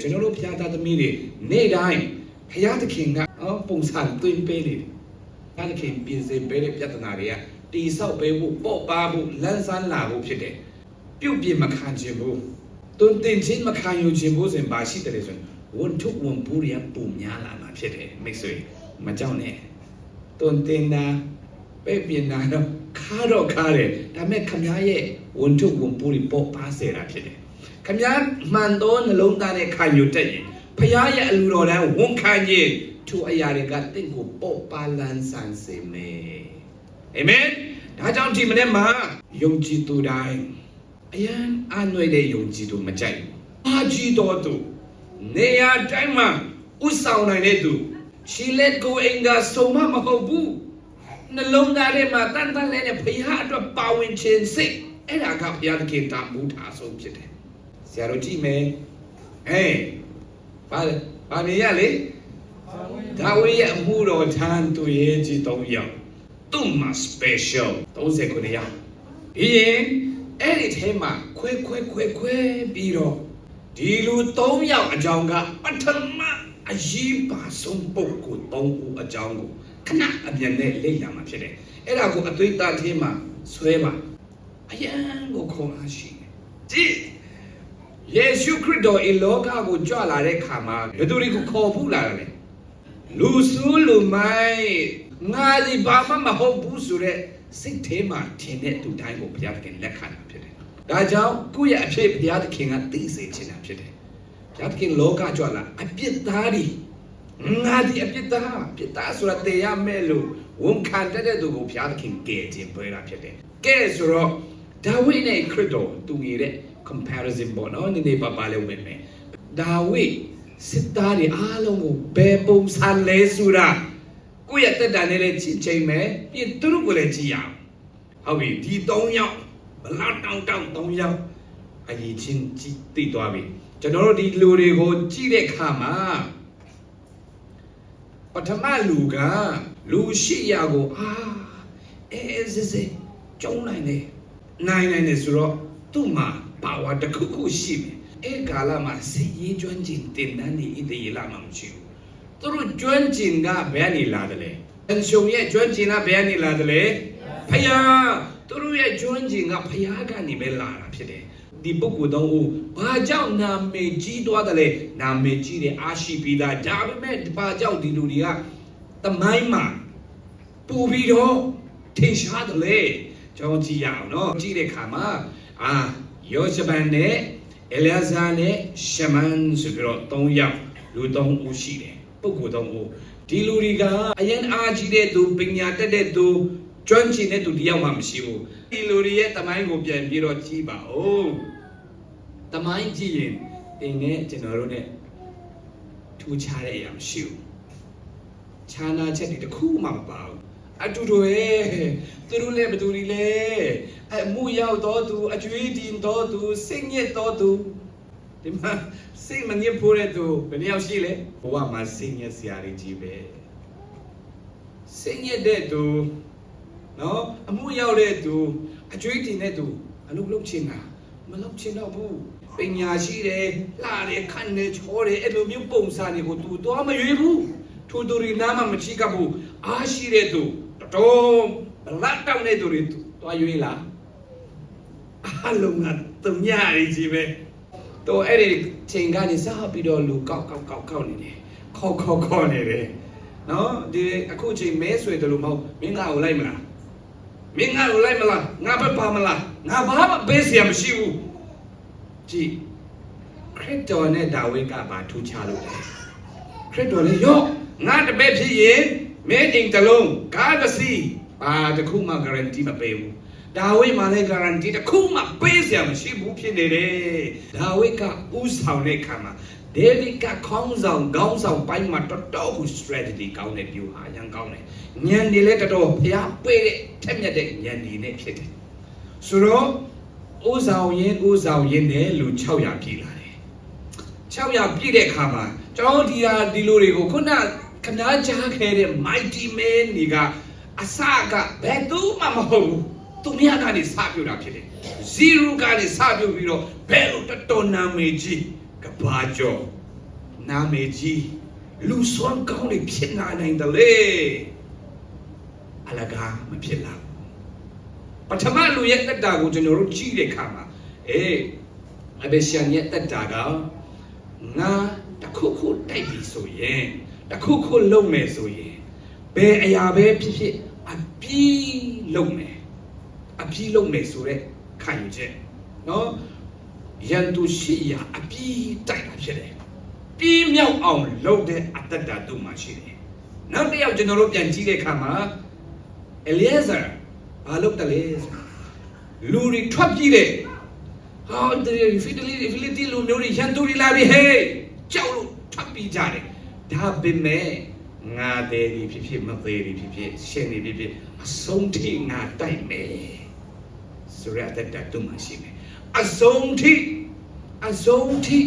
ကျွန်တော်တို့ဘုရားသားသမီးတွေနေ့တိုင်းဘုရားသခင်ကဟောပုံစံသွင်းပေးနေတယ်ဘုရားသခင်ပြင်ဆင်ပေးတဲ့ပြဿနာတွေကတိဆောက်ပေးဖို့ပေါ့ပါဖို့လန်းဆန်းလာဖို့ဖြစ်တယ်ပြုတ်ပြင်းမခံခြင်းဘူးတွင်တင်ချင်းမခံယူခြင်းဘူးဆိုရင်ဘာရှိတယ်လဲဆိုရင်ဝန်ထုဝန်ပူရပုံများလာမှာဖြစ်တယ်မိတ်ဆွေမကြောက်နဲ့တွင်တင်တာပဲ့ပြင်းတာတော့ခါတော့ခါတယ်ဒါပေမဲ့ခမားရဲ့ဝန်ထုဝန်ပူရပေါ့ပါစေတာဖြစ်တယ် ခမည်းမှန်သောနှလုံးသားနဲ့ခံယူတတ်ရင်ဖခင်ရဲ့အလူတော်တန်းဝန်ခံရင်ထိုအရာတွေကတင့်ကိုပေါ့ပါလန်းဆန်းစေမယ်အာမင်ဒါကြောင့်ဒီမနေ့မှာယုံကြည်သူတိုင်းအယံအနွေတဲ့ယုံကြည်သူမကြိုက်ဘူးအာကြည်တော်သူနေရာတိုင်းမှာဥဆောင်နိုင်တဲ့သူရှီလက်ကိုအင်္ဂါဆုံးမမဟုတ်ဘူးနှလုံးသားထဲမှာတန်တန်လေးနဲ့ဖခင်အတွက်ပါဝင်ခြင်းစိတ်အဲ့ဒါကဘုရားသခင်တာမူထားဆုံးဖြစ်တယ် ဆရာတို့ကြည့်မယ်အေးဘာလဲဘာနေရလေဒါဝိရဲ့အမှုတော်ထမ်းသူရဲ့ကြီး၃ယောက်သူ့မှာ special 39ယောက်ပြီးရင်အဲ့ဒီထဲမှာခွဲခွဲခွဲခွဲပြီးတော့ဒီလူ၃ယောက်အကြောင်းကပထမအရေးပါဆုံးပုဂ္ဂိုလ်၃ဦးအကြောင်းကိုခဏအပြန်နဲ့လေ့လာမှာဖြစ်တယ်အဲ့ဒါကိုအသွေးသားထဲမှာဆွဲပါအယံကိုခေါ်အားရှိတယ်ကြည့် ယေရှုခရစ်တော်ဤလောကကိုကြွလာတဲ့ခါမှာဘယ်သူတွေကိုခေါ်ဖူးလာတယ်လဲလူစုလူမိုင်းငါဒီဘာမှမဟုတ်ဘူးဆိုတဲ့စိတ်ထဲမှာထင်တဲ့သူတိုင်းကိုဘုရားသခင်လက်ခံတာဖြစ်တယ်။ဒါကြောင့်ကိုယ့်ရဲ့အဖြစ်ဘုရားသခင်ကသိစေချင်တာဖြစ်တယ်။ဘုရားသခင်လောကကြွလာအပြစ်သားတွေငါဒီအပြစ်သားအပြစ်သားဆိုတာတေရမဲ့လို့ဝန်ခံတတ်တဲ့သူကိုဘုရားသခင်ကယ်ခြင်းပေးတာဖြစ်တယ်။ကဲဆိုတော့ဒါဝိဒ်နဲ့ခရစ်တော်သူငယ်တဲ့ comparison ပေါ့နော်နည်းနည်းပါပါလေးဝင်မယ်ဒါဝိဒ်စစ်သားတွေအားလုံးကိုဘယ်ပုံစံလဲဆိုတာကိုယ့်ရဲ့တက်တာနဲ့လည်းချိန်ချိန်မယ်ပြီးသူတို့ကိုလည်းကြည့်ရအောင်ဟုတ်ပြီဒီ၃ယောက်ဘလောက်တောင်းတောင်း၃ယောက်အရင်ချင်းကြည့်သိသွားပြီကျွန်တော်တို့ဒီလူတွေကိုကြည့်တဲ့အခါမှာပထမလူကလူရှိရာကိုအာအဲအဲစစ်စစ်ကျုံးနိုင်တယ်နိုင်နိုင်တယ်ဆိုတော့သူ့မှာ ပါဝါတစ်ခုခုရှိမယ်အဲကာလမှာစစ်ရေးကျွမ်းကျင်တင်တန်းနေဣတရေလမှာမရှိဘူးသူတို့ကျွမ်းကျင်ကဘယ်ကနေလာတယ်လဲအန်ရှုံရဲ့ကျွမ်းကျင်ကဘယ်ကနေလာတယ်လဲဖယားသူတို့ရဲ့ကျွမ်းကျင်ကဖယားကနေပဲလာတာဖြစ်တယ်ဒီပုဂ္ဂိုလ်တော့ဦးဘာကြောင့်နာမည်ကြီးသွားတယ်လဲနာမည်ကြီးတယ်အားရှိပြီးသားဒါပေမဲ့ဘာကြောင့်ဒီလူတွေကတမိုင်းမှာပူပြီးတော့ထင်ရှားတယ်လေကျွန်တော်ကြည့်ရအောင်နော်ကြည့်တဲ့ခါမှာအာ ယောရှဗန်နဲ့အလျာဇာနဲ့ရှမန်ဆိုပြီးတော့၃ယောက်လူ၃ဦးရှိတယ်ပုဂ္ဂိုလ်၃ဦးဒီလူတွေကအရင်အားကြီးတဲ့သူပညာတတ်တဲ့သူကျွမ်းကျင်တဲ့သူတယောက်မှမရှိဘူးဒီလူတွေရဲ့တမိုင်းကိုပြန်ပြီးတော့ကြည့်ပါဦးတမိုင်းကြည့်ရင်တင်နဲ့ကျွန်တော်တို့ ਨੇ ထူးခြားတဲ့အရာမရှိဘူးခြားနာချက်တွေတစ်ခုမှမပါဘူး အတူတူရဲ့သူတို့လည်းဘယ်သူတွေလဲအမှုရောက်တော်သူအကျွေးတင်တော်သူစိတ်ညစ်တော်သူဒီမှာစိတ်မညစ်ဖို့တဲ့သူဘယ်နှယောက်ရှိလဲဘဝမှာစိတ်ညစ်စရာတွေကြီးပဲစိတ်ညစ်တဲ့သူနော်အမှုရောက်တဲ့သူအကျွေးတင်တဲ့သူအလုပ်လုပ်ချင်တာမလုပ်ချင်တော့ဘူးပညာရှိတယ်လှတယ်ခန့်တယ်ချောတယ်အဲ့လိုမျိုးပုံစံတွေကို तू တော့မရွေးဘူးထိုသူတွေနားမှာမချိကပ်ဘူးအားရှိတဲ့သူ တုံးဘလတ်တောင်းတဲ့သူတွေသွားရွေးလားအလုံးကတမရကြီးပဲတော့အဲ့ဒီချိန်ကနေစပြီးတော့လူကောက်ကောက်ကောက်ကောက်နေတယ်ခေါက်ခေါက်ခေါက်နေတယ်နော်ဒီအခုချိန်မဲဆွေတယ်လို့မဟုတ်မင်းငါ့ကိုလိုက်မလားမင်းငါ့ကိုလိုက်မလားငါပဲပါမလားငါဘာမှပေးစရာမရှိဘူးကြည်ခရစ်တော်နဲ့ဒါဝိကဘာထူးခြားလို့လဲခရစ်တော်လည်းရောငါတပည့်ဖြစ်ရင် မင်းအိမ်တစ်လုံးကားတစ်စီးဘာတစ်ခုမှ guarantee မပေးဘူးဒါဝိဒ်မှလည်း guarantee တစ်ခုမှပေးစရာမရှိဘူးဖြစ်နေတယ်ဒါဝိဒ်ကဥဆောင်တဲ့ခါမှာဒေးဗစ်ကခေါင်းဆောင်ခေါင်းဆောင်ပိုင်းမှာတော်တော်ကို strategy ကောင်းတဲ့ပြူဟာအရင်ကောင်းတယ်ညံနေလဲတော်တော်ဖျားပေးတဲ့ထက်မြက်တဲ့ညံနေနဲ့ဖြစ်တယ်ဆိုတော့ဥဆောင်ရင်ဥဆောင်ရင်နဲ့လူ600ပြည်လာတယ်600ပြည့်တဲ့အခါမှာကျွန်တော်ဒီဟာဒီလိုတွေကိုခုန ခဏကြားခဲ့တဲ့ mighty man တွေကအစကဘယ်သူမှမဟုတ်ဘူးသူများကနေစပြတာဖြစ်တယ် zero ကနေစပြပြီးတော့ဘယ်လိုတော်တော်နာမည်ကြီးကဘာကျော်နာမည်ကြီးလူစွမ်းကောင်းတွေဖြစ်လာနိုင်တယ်လေအလကားမဖြစ်လာဘူးပထမလူရဲ့တက်တာကိုကျွန်တော်တို့ကြည့်တဲ့အခါမှာအေးအဘေရှန်ရဲ့တက်တာကငါတစ်ခုခုတိုက်ပြီဆိုရင် တစ်ခုခုလုံးမယ်ဆိုရင်ဘယ်အရာပဲဖြစ်ဖြစ်အပြီးလုံးမယ်အပြီးလုံးမယ်ဆိုတဲ့ခံယူချက်နော်ရန်သူရှိရာအပြီးတိုက်တာဖြစ်တယ်ပြီးမြောက်အောင်လုပ်တဲ့အတ္တတာသူ့မှာရှိတယ်နောက်တစ်ယောက်ကျွန်တော်တို့ပြန်ကြည့်တဲ့အခါမှာအလျေဇာဘာလုပ်တယ်လဲဆိုလူတွေထွက်ပြေးတယ်ဟာဒီဖီတလီဖီလီတီလူမျိုးတွေရန်သူတွေလာပြီဟေးကြောက်လို့ထွက်ပြေးကြတယ် ဒါပေမဲ့ငါသေးပြီဖြစ်ဖြစ်မသေးပြီဖြစ်ဖြစ်ရှင်နေပြီဖြစ်အဆုံးထိငါတိုက်မယ်ဆိုရတဲ့တတ်တုမှရှိမယ်အဆုံးထိအဆုံးထိ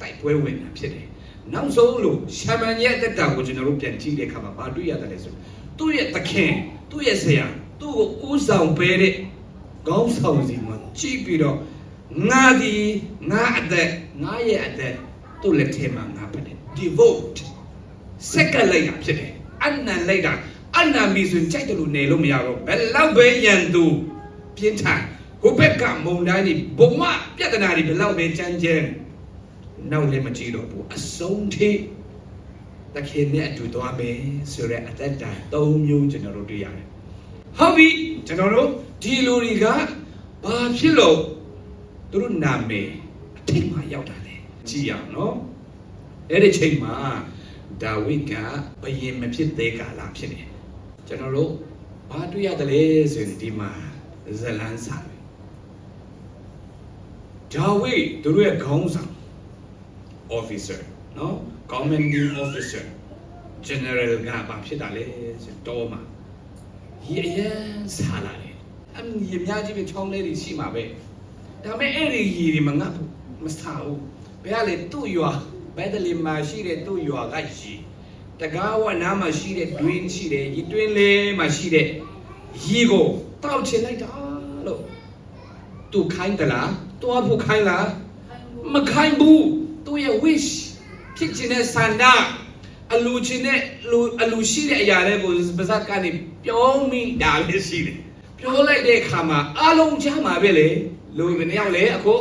တိုက်ပွဲဝင်တာဖြစ်တယ်နောက်ဆုံးလို့ရှာမန်ရဲ့တက်တာကိုကျွန်တော်တို့ပြန်ကြည့်တဲ့အခါမှာဘာတွေ့ရတယ်လဲဆိုသူ့ရဲ့သခင်သူ့ရဲ့ဆရာသူ့ကိုဥဆောင်ပေးတဲ့ကောင်းဆောင်စီမှာကြည့်ပြီးတော့ငါဒီငါအသက်ငါရဲ့အသက် သူ့လက်ထဲမှာငါပါတယ် devote စက်ကလိုက်တာဖြစ်တယ်အနံလိုက်တာအနံမီဆိုရင်ကြိုက်တယ်လို့နေလို့မရတော့ဘယ်လောက်ပဲရန်သူပြင်းထန်ဟိုဘက်ကမုံတိုင်းတွေဘုံမပြဿနာတွေဘယ်လောက်ပဲကြမ်းကြမ်းနောက်လည်းမကြည့်တော့ဘူးအဆုံးထိတခင်နဲ့အတူသွားမယ်ဆိုရဲအသက်တာ၃မျိုးကျွန်တော်တို့တွေ့ရတယ်ဟုတ်ပြီကျွန်တော်တို့ဒီလူတွေကဘာဖြစ်လို့သူတို့နာမည်အထိတ်မှရောက်တာလဲ ကြည့်ရအောင်နော်အဲ့ဒီချိန်မှာဒါဝိဒ်ကဘယင်မဖြစ်သေးကာလဖြစ်နေကျွန်တော်တို့ဘာတွေ့ရတယ်လဲဆိုရင်ဒီမှာဇလန်းစာပဲဒါဝိဒ်သူတို့ရဲ့ခေါင်းဆောင် officer နော် commanding officer general ကဘာဖြစ်တာလဲဆိုတော့မှာရေအရင်စားလာတယ်အမ်ရေများကြီးပဲချောင်းလေးတွေရှိမှာပဲဒါပေမဲ့အဲ့ဒီရေတွေမငတ်ဘူးမစားဘူး ဘယ်ကလေသူ့ရွာဘယ်တလီမှာရှိတဲ့သူ့ရွာကရေတကားဝနားမှာရှိတဲ့ drain ရှိတယ်ရေတွင်းလေးမှာရှိတဲ့ရေကိုတောက်ချင်လိုက်တာလို့သူခိုင်းတလားတွားဖို့ခိုင်းလားမခိုင်းဘူးသူ့ရဲ့ wish ဖြစ်ချင်တဲ့ဆန္ဒအလူချင်တဲ့လူအလူရှိတဲ့အရာတွေကိုပါဇက်ကနေပြောမိတာလည်းရှိတယ်ပြောလိုက်တဲ့အခါမှာအလုံးချမှာပဲလေလူဘယ်နှယောက်လဲအခု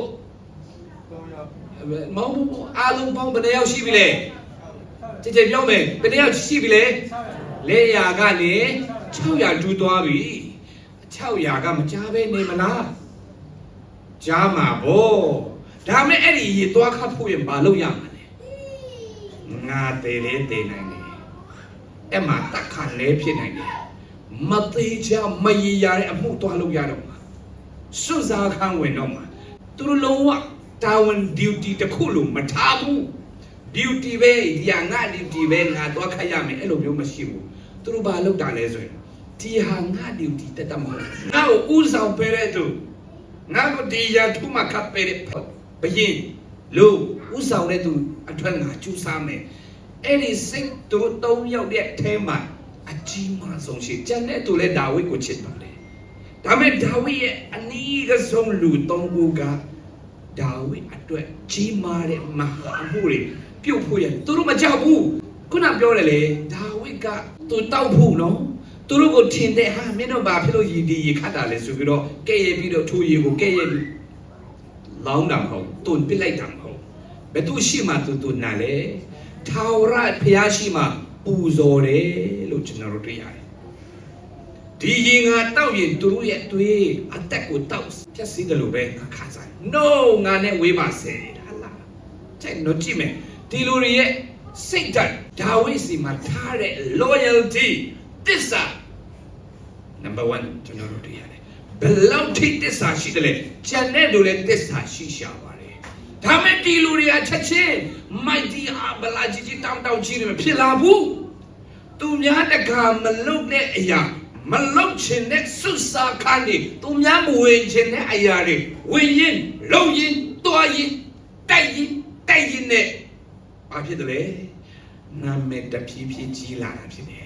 မဟုတ်ဘူးအားလုံးပေါင်းဘယ်နှယောက်ရှိပြီလဲကြည်ကြည်ပြောမယ်ဘယ်နှယောက်ရှိပြီလဲလက်ရာကနေ600ကျူးသွားပြီ600ကမကြားပဲနေမလားကြားမှာဗောဒါမဲ့အဲ့ဒီရေသွားခတ်ဖို့ရင်မလုပ်ရမှာလဲငါသေးလေသေးနိုင်တယ်အဲ့မှာတက်ခါလဲဖြစ်နိုင်တယ်မသေးချမရရတဲ့အမှုသွားလုပ်ရတော့မှာစွန့်စားခန်းဝင်တော့မှာသူတို့လုံးဝ တာဝန် duty တစ်ခုလုံးမထားဘူး duty ပဲဒီဟာငါ duty ပဲငါသွားခတ်ရမယ်အဲ့လိုမျိုးမရှိဘူးသူတို့ဘာလုပ်တာလဲဆိုရင်ဒီဟာငါ duty တက်တတ်မဟုတ်ငါ့ကိုဥဆောင်ပေးတဲ့သူငါကိုဒီရာထူးမှခတ်ပေးတဲ့ဘယင်လို့ဥဆောင်တဲ့သူအထွတ်ငါကျူးစားမယ်အဲ့ဒီစိတ်သူတို့၃ယောက်ရဲ့အထဲမှာအကြီးမားဆုံးရှိကျန်တဲ့သူလည်းဒါဝိဒ်ကိုချစ်ပါတယ်ဒါပေမဲ့ဒါဝိဒ်ရဲ့အနီးကဆုံးလူ၃ခုက ဒါဝိအတွက်ကြီးမားတဲ့မဟာမှုတွေပြုတ်ဖို့ရသူတို့မကြောက်ဘူးခုနပြောတယ်လေဒါဝိကသူတောက်ဖို့နော်သူတို့ကိုထင်တဲ့ဟာမင်းတို့ဘာဖြစ်လို့ရည်ဒီရခတ်တာလဲဆိုပြီးတော့ကဲ့ရဲ့ပြီးတော့ထိုးရည်ကိုကဲ့ရဲ့ပြီးလောင်းတာမဟုတ်တွန်ပစ်လိုက်တာမဟုတ်ဘယ်သူရှိမှသူသူနာလေထာဝရဘုရားရှိမှပူဇော်တယ်လို့ကျွန်တော်တို့တွေ့ရတယ် ဒီရင်ငါတောက်ရင်သူတို့ရဲ့အသွေးအသက်ကိုတောက်ဖြတ်စည်းတယ်လို့ပဲငါခါစား no ငါနဲ့ဝေးပါစေဟာလားတဲ့တော့ကြည့်မယ်ဒီလူတွေရဲ့စိတ်ဓာတ်ဒါဝိစီမှာထားတဲ့ loyalty တစ္ဆာ number 1ကျွန်တော်တို့တွေ့ရတယ်ဘယ်လောက်ထိတစ္ဆာရှိတယ်လဲဂျန်တဲ့လူလည်းတစ္ဆာရှိရှာပါတယ်ဒါမဲ့ဒီလူတွေကချက်ချင်း mighty အဘလာကြီးကြီးတောင်းတောင်းကြီးနေမဖြစ်လာဘူးသူများတကာမလုတ်တဲ့အရာ မလုတ်ချင်တဲ့စွတ်စားခန်းတွေသူများမဝင်ချင်တဲ့အရာတွေဝင်ရင်လုံရင်တွားရင်တိုက်ရင်တိုက်ရင်နဲ့ဘာဖြစ်တယ်လဲနာမည်တဖြည်းဖြည်းကြီးလာတာဖြစ်တယ်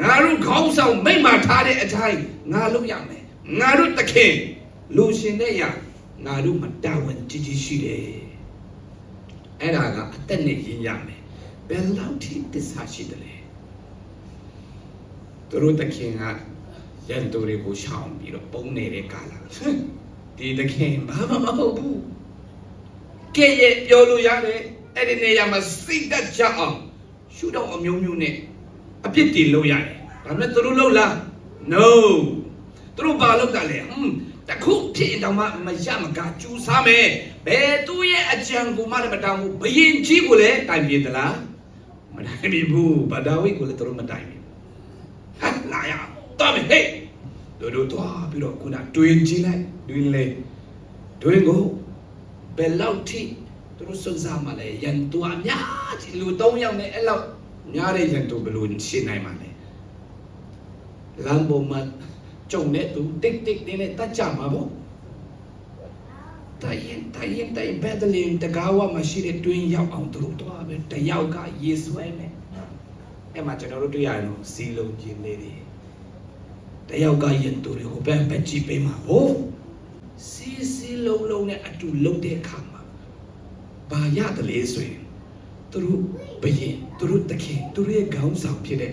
ငါတို့ခေါင်းဆောင်မိမ့်မာထားတဲ့အတိုင်းငါလုပ်ရမယ်ငါတို့တခင်လူရှင်တဲ့အရာငါတို့မတာဝန်ကြီးကြီးရှိတယ်အဲ့ဒါကအသက်နဲ့ရင်းရမယ်ဘယ်လောက်ထိတစ္ဆာရှိတယ်လဲ သူတို့တခင်ကရန်သူတွေကိုရှောင်ပြီးတော့ပုံနေတဲ့ကာလဟမ်ဒီတခင်ဘာမှမဟုတ်ဘူးကဲရဲ့ပြောလို့ရတယ်အဲ့ဒီနေရာမှာစိတ်သက်ကြအောင်ရှုတော့အမျိုးမျိုးနဲ့အပြစ်တင်လို့ရတယ်ဒါပေမဲ့သူတို့လုပ်လား no သူတို့ဘာလုပ်တာလဲဟွန်းတခုဖြစ်ရင်တော့မှမရမကကျူစားမယ်ဘယ်သူရဲ့အကြံကိုမှလည်းမတောင်းဘူးဘယင်ကြီးကိုလည်းတိုင်ပြသလားမတိုင်ပြဘူးဗဒါဝိကိုလည်းသူတို့မတိုင်ဘူးဟာ လာရတော့မယ်ဟေးတို့တို့သွားပြီးတော့ခုနတွင်ကြည့်လိုက်တွင်လေတွင်ကိုဘယ်လောက်ထိသူတို့စွန့်စားမှလဲရန်သူအများကြီးလူ၃ယောက်နဲ့အဲ့လောက်များတဲ့ရန်သူဘယ်လိုရှင်းနိုင်မှာလဲလမ်းပေါ်မှာကြုံတဲ့သူတိတ်တိတ်နဲ့တတ်ကြမှာပေါ့တိုင်ရင်တိုင်ရင်တိုင်ဘက်တလင်တကားဝမှာရှိတဲ့တွင်းရောက်အောင်သူတို့တော့ပဲတယောက်ကရေဆွဲမယ် အဲ့မှာကျွန်တော်တို့တွေ့ရရင်စီလုံးကျင်းလေးတွေတယောက်ကရင်သူတွေဟိုဘက်ဘက်ကြည့်ပေးမှာပေါ့စီစီလုံးလုံးနဲ့အတူလုံးတဲ့အခါမှာဘာရတယ်လဲဆိုရင်သူတို့ဘယင်သူတို့တခင်သူတို့ရဲ့ခေါင်းဆောင်ဖြစ်တဲ့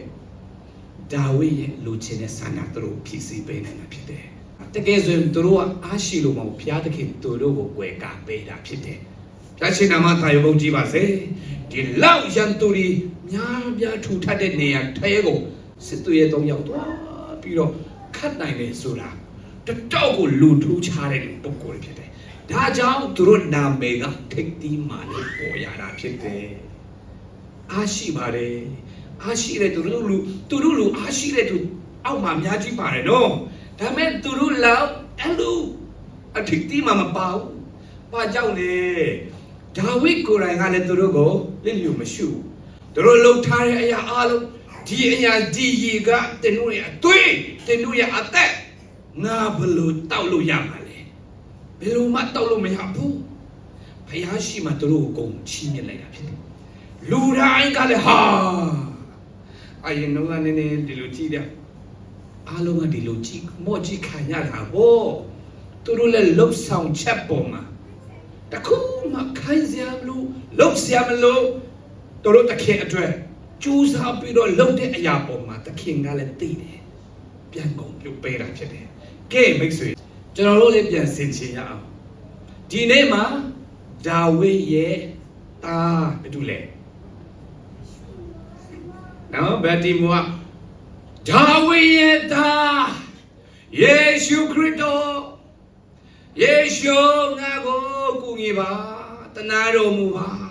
ဒါဝိဒ်ရဲ့လူချင်းတဲ့ဆန္ဒသူတို့ဖြစ်စီပေးနေတာဖြစ်တယ်။တကယ်ဆိုရင်သူတို့ကအားရှိလို့မဟုတ်ဘုရားသခင်သူတို့ကိုဝယ်ကာပေးတာဖြစ်တယ်။ဘုရားရှင်နာမသာယုံကြည်ပါစေ။ဒီလောက်ရန်သူတွေ များများထူထပ်တဲ့နေရာထဲကိုစစ်သူရဲ့သုံးယောက်သွားပြီးတော့ခတ်နိုင်လေဆိုတာတတောက်ကိုလူထူးခြားတဲ့ပုဂ္ဂိုလ်ဖြစ်တယ်။ဒါကြောင့်သူတို့နာမည်ကထိတ်တီးမှလို့ပေါ်ရတာဖြစ်တယ်။အားရှိပါတယ်အားရှိတဲ့သူတို့လူသူတို့လူအားရှိတဲ့သူအောက်မှာအများကြီးပါတယ်နော်ဒါပေမဲ့သူတို့လောက်အဲ့လိုအထစ်တီးမှမပါဘူးဘာကြောင့်လဲဒါဝိဒ်ကိုယ်တိုင်ကလည်းသူတို့ကိုလင့်လျူမရှိဘူးသူ တို့လှုပ်ထားတဲ့အရာအားလုံးဒီအရာဒီရီကတင်တို့ရဲ့အသွေးတင်တို့ရဲ့အသက်ငါဘယ်လို့တောက်လို့ရမှာလဲဘယ်လို့မှတောက်လို့မရဘူးဖယားရှိမှသူတို့ကိုအကုန်ချီးမြှင့်လိုက်တာဖြစ်တယ်လူတိုင်းကလည်းဟာအရင်တော့ကနေနေဒီလိုကြည့်တယ်အားလုံးကဒီလိုကြည့်မော့ကြည့်ခံရတာဗောသူတို့လည်းလှုပ်ဆောင်ချက်ပေါ်မှာတခုမှခိုင်းစရာမလိုလှုပ်စရာမလို သူတို့တခင်အတွက်ကြိုးစားပြီးတော့လှုပ်တဲ့အရာပေါ်မှာတခင်ကလည်းသိတယ်ပြန်ကုန်ပြုတ်ပေးတာဖြစ်တယ်ကဲမိတ်ဆွေကျွန်တော်တို့လည်းပြန်ဆင်ခြင်ရအောင်ဒီနေ့မှာဒါဝိဒ်ရဲ့တာဘာတူလဲနော်ဗက်တီမူကဒါဝိရဲ့သားယေရှုခရစ်တော်ယေရှုငါကိုကူညီပါတနာတော်မူပါ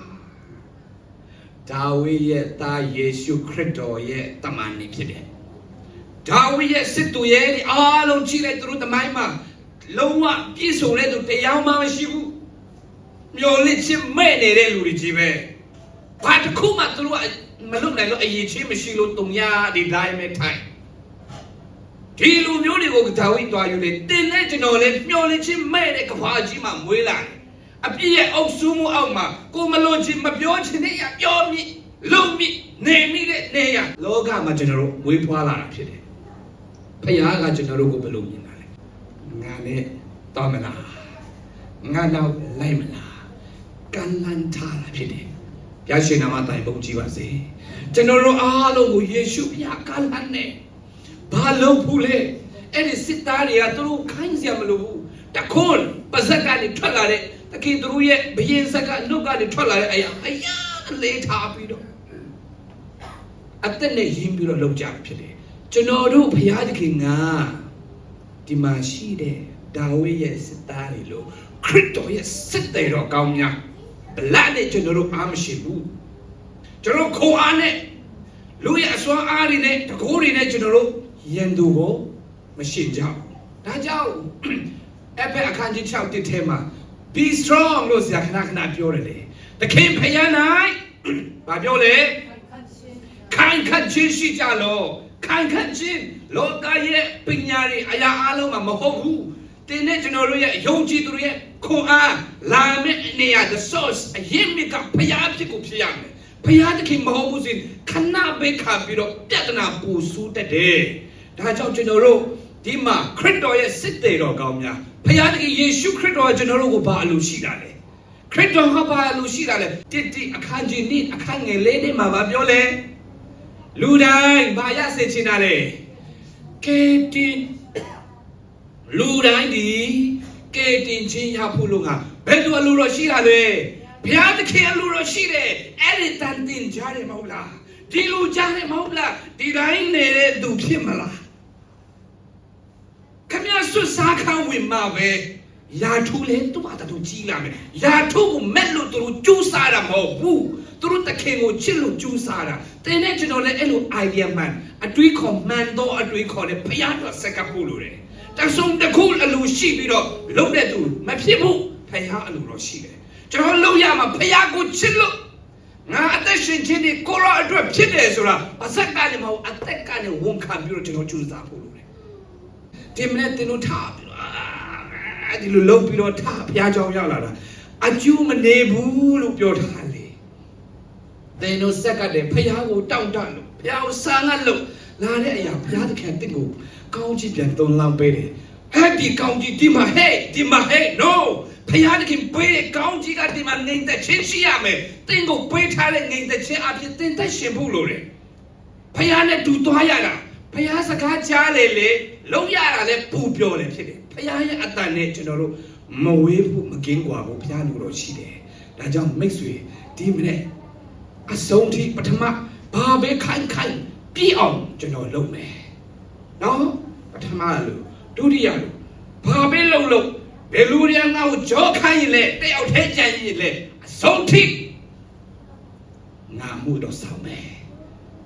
ဒါဝိရဲ့သားယေရှုခရစ်တော်ရဲ့တမန်နေဖြစ်တယ်ဒါဝိရဲ့စစ်သူရဲ့အားလုံးကြည့်လိုက်သူတို့တမိုင်းမှာလုံးဝပြည့်စုံတဲ့သူတရားမှမရှိဘူးမျော်လင့်ခြင်းမဲ့နေတဲ့လူတွေကြီးပဲဘာတစ်ခုမှသူတို့ကမလုပ်နိုင်လို့အရေးချင်းမရှိလို့တုံရဒီတိုင်းပဲထိုင်ဒီလူမျိုးတွေကိုဒါဝိဒ်တွားယူလေတင်တဲ့ကျွန်တော်လည်းမျောလင့်ချင်းမဲ့တဲ့ကဘာကြီးမှမွေးလာတယ် အပြည့်ရဲ့အုပ်စုမှုအောက်မှာကိုမလို့ချင်းမပြောချင်တဲ့ရပြောမိလုံမိနေမိတဲ့နေရလောကမှာကျွန်တော်တို့မွေးဖွားလာတာဖြစ်တယ်ဖခင်ကကျွန်တော်တို့ကိုဘယ်လိုမြင်တာလဲငါနဲ့တော်မလားငါတော့လိုက်မလားကန့်လန့်ထားတာဖြစ်တယ်ဘုရားရှင်နာမတိုင်ပုံကြည်ပါစေကျွန်တော်တို့အားလုံးကိုယေရှုဘုရားကလန်းနဲ့ဘာလုပ်ဖို့လဲအဲ့ဒီစစ်သားတွေကသူတို့ခိုင်းစရာမလိုဘူး တခွန်းပါဇက်ကနေထွက်လာတဲ့တခင်သူတို့ရဲ့ဘယင်ဇက်ကနှုတ်ကနေထွက်လာတဲ့အရာအရာလေးထားပြီးတော့အသက်နဲ့ရင်းပြီးတော့လုပ်ကြတာဖြစ်တယ်ကျွန်တော်တို့ဘုရားသခင်ကဒီမှာရှိတဲ့ဒါဝိဒ်ရဲ့စစ်သားတွေလို့ခရစ်တော်ရဲ့စစ်သည်တော်ကောင်းများဗလာနဲ့ကျွန်တော်တို့အားမရှိဘူးကျွန်တော်ခိုးအားနဲ့လူရဲ့အစွမ်းအားတွေနဲ့တကိုးတွေနဲ့ကျွန်တော်တို့ယန်သူကိုမရှိကြဘူးဒါကြောင့် အဖက်အခန်းကြီး6တစ်ထဲမှာ be strong လို့ဆရာခဏခဏပြောတယ်လေသခင်ဖယား၌ဘာပြောလဲခိုင်ခန့်ခြင်းရှိကြလို့ခိုင်ခန့်ခြင်းလောကရဲ့ပညာတွေအရာအလုံးမှာမဟုတ်ဘူးတင်းနဲ့ကျွန်တော်တို့ရဲ့ယုံကြည်သူတွေရဲ့ခွန်အားလာမယ့်နေရာ the source အရင်မြစ်ကဖယားဖြစ်ကိုဖြစ်ရမယ်ဖယားသခင်မဟုတ်ဘူးစဉ်ခဏပဲခါပြီးတော့ပြဿနာပူဆူးတတ်တယ်ဒါကြောင့်ကျွန်တော်တို့ဒီမှာခရစ်တော်ရဲ့စစ်သေးတော်ကောင်းများ ဖယားသခင်ယေရှုခရစ်တော်ကကျွန်တော်တို့ကိုဘာအလိုရှိတာလဲခခရစ်တော်ဟာဘာလို့ရှိတာလဲတစ်တိအခန်းကြီးနှစ်အခန်းငယ်လေးနဲ့မှာမပြောလဲလူတိုင်းဘာရစေချင်တာလဲကဲတင်လူတိုင်းဒီကဲတင်ချင်းရဖို့လို့ငါဘယ်သူအလိုတော်ရှိတာလဲဘုရားသခင်အလိုတော်ရှိတယ်အဲ့ဒီတန်တင်ကြတယ်မဟုတ်လားဒီလူကြားတယ်မဟုတ်လားဒီတိုင်းနေတဲ့သူဖြစ်မလား ခမရဆွတ်စားခံဝင်မှာပဲယာထုလဲသူ့ဘာတူကြီးလာမယ်ယာထုကိုမက်လို့သူတို့ကျူးစားတာမဟုတ်ဘူးသူတို့တခင်ကိုချစ်လို့ကျူးစားတာတင်းနဲ့ကျွန်တော်လည်းအဲ့လို idea မှန်အတွေးခေါ်မှန်တော့အတွေးခေါ်နဲ့ဖျားတော့စက်ကပ်ဖို့လိုတယ်တဆုံတစ်ခုအလိုရှိပြီးတော့လုံတဲ့သူမဖြစ်ဘူးဖျားအလိုတော့ရှိတယ်ကျွန်တော်လုံရမှာဖျားကိုချစ်လို့ငါအသက်ရှင်ခြင်းဒီကိုရောအတွက်ဖြစ်တယ်ဆိုတာအသက်ကနေမဟုတ်အသက်ကနေဝန်ခံပြီးတော့ကျွန်တော်ကျူးစားဖို့လို တယ်ဒီမနေ့တင်လို့ထားပြီးတော့အာဒီလိုလုံးပြီးတော့ထားဘုရားကြောင်ရောက်လာတာအကျူးမနေဘူးလို့ပြောထားလေသင်တို့ဆက်ကတည်းဘုရားကိုတောင့်တလို့ဘုရားကိုစာငတ်လို့လာတဲ့အရာဘုရားသခင်တင့်ကိုကောင်းချီးပြန်သွန်လောင်းပေးတယ်ဟဲ့ဒီကောင်းချီးဒီမှာဟဲ့ဒီမှာဟဲ့ no ဘုရားသခင်ပေးတဲ့ကောင်းချီးကဒီမှာနေသက်ချင်းရှိရမယ်တင့်ကိုပေးထားတဲ့နေသက်ချင်းအဖြစ်တင်သက်ရှင်ဖို့လိုတယ်ဖះနဲ့တူသွားရတာဖះစကားကြားလေလေ လုံရတာလည်းပူပျော်လည်းဖြစ်တယ်ဘုရားရဲ့အတန်နဲ့ကျွန်တော်တို့မဝေးဘူးမကင်းကွာဘူးဘုရားလူတော်ရှိတယ်ဒါကြောင့်မိတ်ဆွေဒီမနေ့အဆုံးထိပထမဘာပဲခိုင်ခိုင်ပြည့်အောင်ကျွန်တော်လုပ်မယ်နော်ပထမလူဒုတိယလူဘာပဲလုပ်လို့ဘယ်လူတွေကငါ့ကိုကြောခိုင်းရင်လဲတယောက်ထဲကြံရင်လဲအဆုံးထိငါမှုတော့ဆောင်မယ်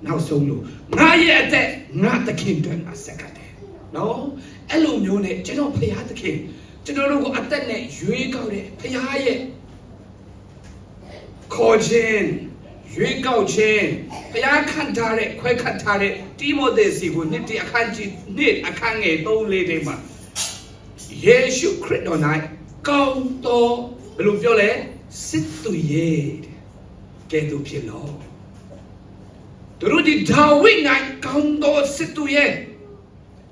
နောက်ဆုံးလို့ငါရဲ့အသက်ငါသခင်အတွက်ငါဆက်ကတယ် နော်အဲ့လိုမျိုးနဲ့ကျွန်တော်ဖခင်သခင်ကျွန်တော်တို့ကိုအသက်နဲ့ရွေးကောက်တဲ့ဖခင်ရဲ့ခေါ်ခြင်းရွေးကောက်ခြင်းဖခင်ခံထားတဲ့ခွဲခတ်ထားတဲ့တိမိုသေစီကိုနှစ်တည်းအခန်းကြီးနှစ်အခန်းငယ်၃လေးတွေမှာယေရှုခရစ်တော်၌ကောင်းတော်ဘယ်လိုပြောလဲစစ်သူရဲ့ကဲသူဖြစ်လို့သူတို့ဒီဒါဝိဒ်၌ကောင်းသောစစ်သူရဲ့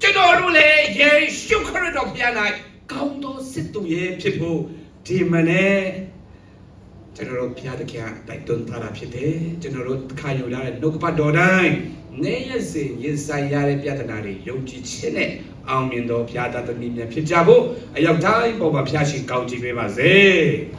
ကျွန်တော်တို့လည်းယေရှုခရစ်တော်ဘုရား၌ကောင်းသောစစ်သူရဲ့ဖြစ်ဖို့ဒီမနေ့ကျွန်တော်တို့ဘုရားသခင်တိုက်တွန်းထားတာဖြစ်တယ်ကျွန်တော်တို့ခါယူလာတဲ့နှုတ်ကပတ်တော်တိုင်းနေရစဉ်ရင်ဆိုင်ရတဲ့ပြဿနာတွေယုံကြည်ခြင်းနဲ့အောင်မြင်သောဘုရားသားသမီးများဖြစ်ကြဖို့အရောက်တိုင်းပေါ်မှာဘုရားရှင်ကောင်းချီးပေးပါစေ။